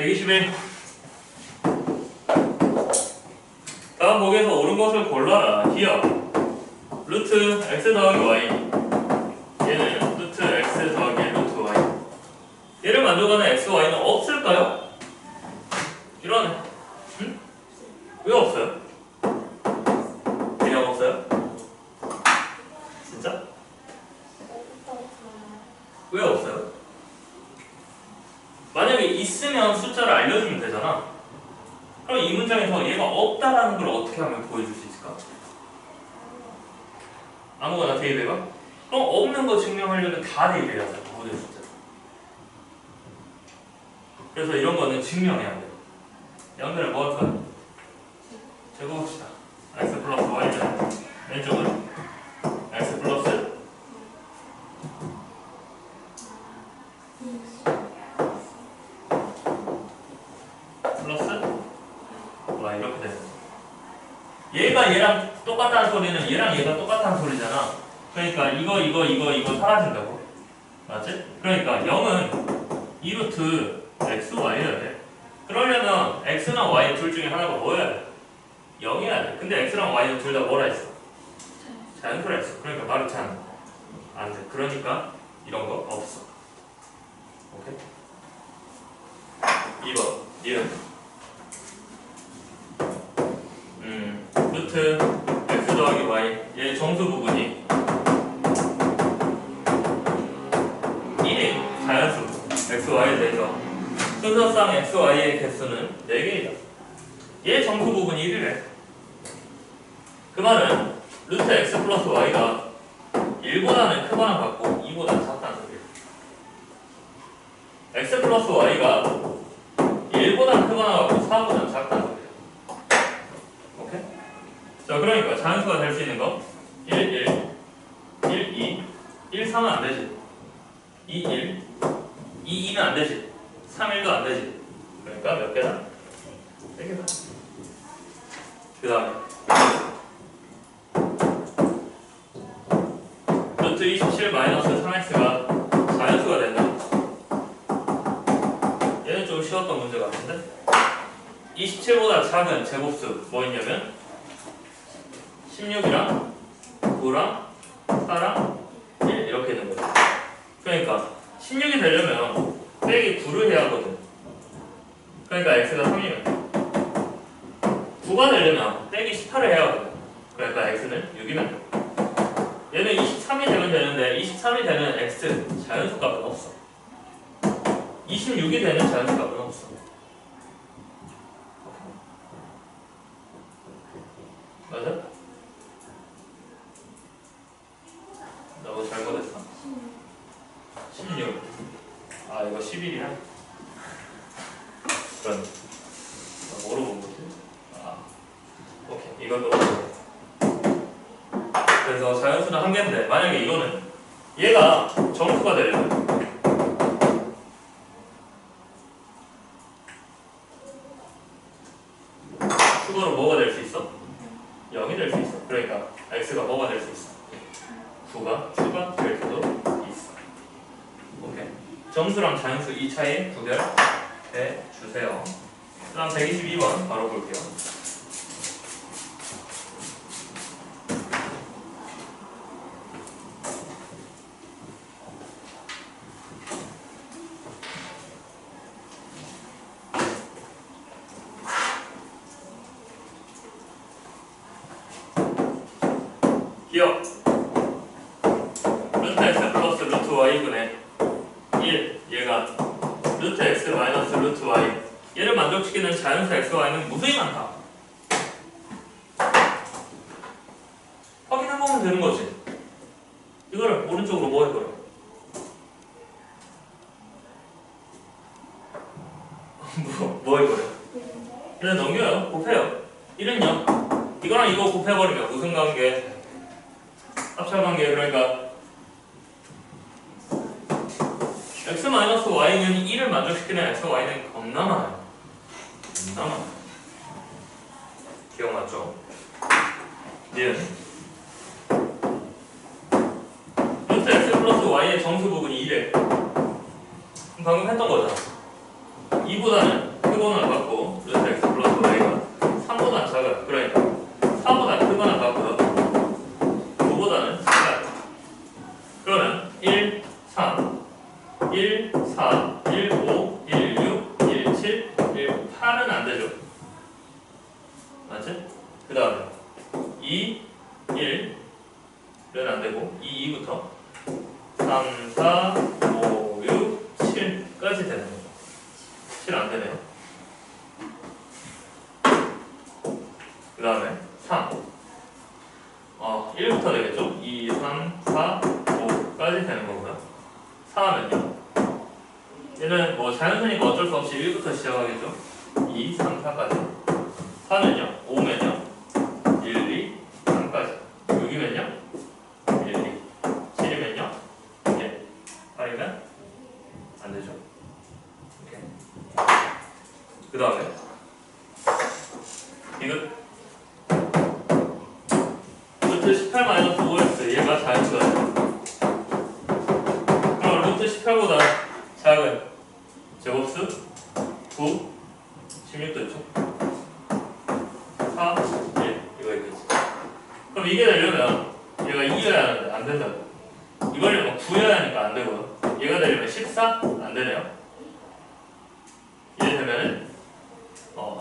121 다음 보기에서 옳은 것을 골라라. 히어. 루트 x 더하기 y. 얘는 루트 x 더하기 루트 y. 얘를 만족하는 x, y는 없을까요? 이러 있으면 숫자를 알려주면 되잖아. 그럼 이 문장에서 얘가 없다라는 걸 어떻게 하면 보여줄 수 있을까? 아무거나 대입해봐. 그럼 없는 거 증명하려면 다 대입해야 돼. 모든 숫자. 그래서 이런 거는 증명해야 돼. 양변을 뭐 할까? 제곱합시다. x 플러스 y는 왼쪽은 x 플러스 플러스 y 이렇게 되는 거야. 얘가 얘랑 똑같다는 소리는 얘랑 얘가 똑같다는 소리잖아. 그러니까 이거 이거 이거 이거 사라진다고. 맞지? 그러니까 0은 2루트 x, y여야 돼. 그러려면 x나 y 둘 중에 하나가 뭐여야 돼? 0이어야 돼. 근데 x랑 y는 둘 다 뭐라 했어? 자연수라 했어. 그러니까 마르지 않아. 안 돼. 그러니까 이런 거 없어. 오케이? 2번. 니은. 자연수. x, y에 대해서. 순서상 x, y의 개수는 4개이다. 얘 정수 부분이 1이래. 그 말은 루트 x 플러스 y가 1보다는 크거나 같고 2보다는 작다는 소리예요. x 플러스 y가 1보다는 크거나 같고 4보다는 작다는 소리예요. 오케이? 자, 그러니까 자연수가 될 수 있는 거 1, 1, 1, 2, 1, 3은 안 되지. 2, 1, 2, 2는 안 되지. 3, 1도 안 되지. 그러니까 몇 개다? 3개다. 그 다음에 루트 27 마이너스 3x가 자연수가 된다. 얘는 좀 쉬웠던 문제 같은데? 27보다 작은 제곱수 뭐 있냐면 16이랑 9랑 4랑 1 이렇게 있는 거죠. 그러니까 16이 되려면 빼기 9를 해야 하거든. 그러니까 x가 3이면 9가 되려면 빼기 18을 해야 하거든. 그러니까 x는 6이면 돼. 얘는 23이 되면 되는데 23이 되는 x 자연수 값은 없어. 26이 되는 자연수 값은 없어. 맞아? 너무 잘못했어. 16. 아 이거 11이야? 그런. 나 뭐로 본 거지? 아 오케이 이것도 그래서 자연수는 한 개인데 만약에 이거는 얘가 정수가 되려면 추가로 뭐가 될 수 있어? 0이 될 수 있어. 그러니까 x가 뭐가 될 수 있어? 9가 추가될 수도 있어. 오케이. 정수랑 자연수 이 차이 구별해 주세요. 다음 122번 바로 볼게요. 기억 루트 x 플러스 루트 y분의 1 얘가 루트 x 마이너스 루트 y 얘를 만족시키는 자연수 x, y는 무수히 많다. 확인해 보면 되는 거지. 이거를 오른쪽으로 뭐 해버려 뭐, 뭐 해버려 그냥 넘겨요. 곱해요. 1은 0 이거랑 이거 곱해버리면 무슨 관계? 합차 관계. 그러니까 x 마이너스 y는 1을 만족시키는 x, y는 겁나 많아요. 겁나 많아요. 기억났죠? 니은 루트 x 플러스 y의 정수 부분이 2래. 그럼 방금 했던 거잖아. 2보다는 크거나 같고 루트 x 플러스 y가 3보다 작아요. 그러니까 4보다 크거나 같고요. 5보다는 작아요. 그러면 1, 3, 1, 4, 1, 5, 1, 6, 1, 7, 1, 8은 안 되죠. 맞지? 그 다음에 2, 1은 안 되고 2, 2부터 3, 4, 5, 6, 7까지 되는 거예요. 7안 되네요. 그 다음에 3. 어, 1부터 되겠죠? 2, 3, 4, 5까지 되는 거고요. 4하면요. 얘는 뭐 자연수니까 어쩔 수 없이 1부터 시작하겠죠? 2, 3, 4까지. 4면요. 5면요. 1, 2, 3까지. 6이면요. 1, 2. 7이면요. 1. 8이면 안 되죠. 이렇게. 그 다음에 이거 루트 18 마이너스 5x 얘가 자연수가 돼요. 그럼 루트 18보다 작은 제곱수 9, 16도 있죠? 4, 1 이거 있겠지. 그럼 이게 되려면 얘가 2여야 하는데 안 된다고. 이거를 9여야 하니까 안 되고요. 얘가 되려면 14? 안 되네요. 이래 되면은 어,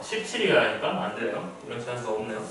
17이어야 하니까 안 되네요. 이런 찬스가 없네요.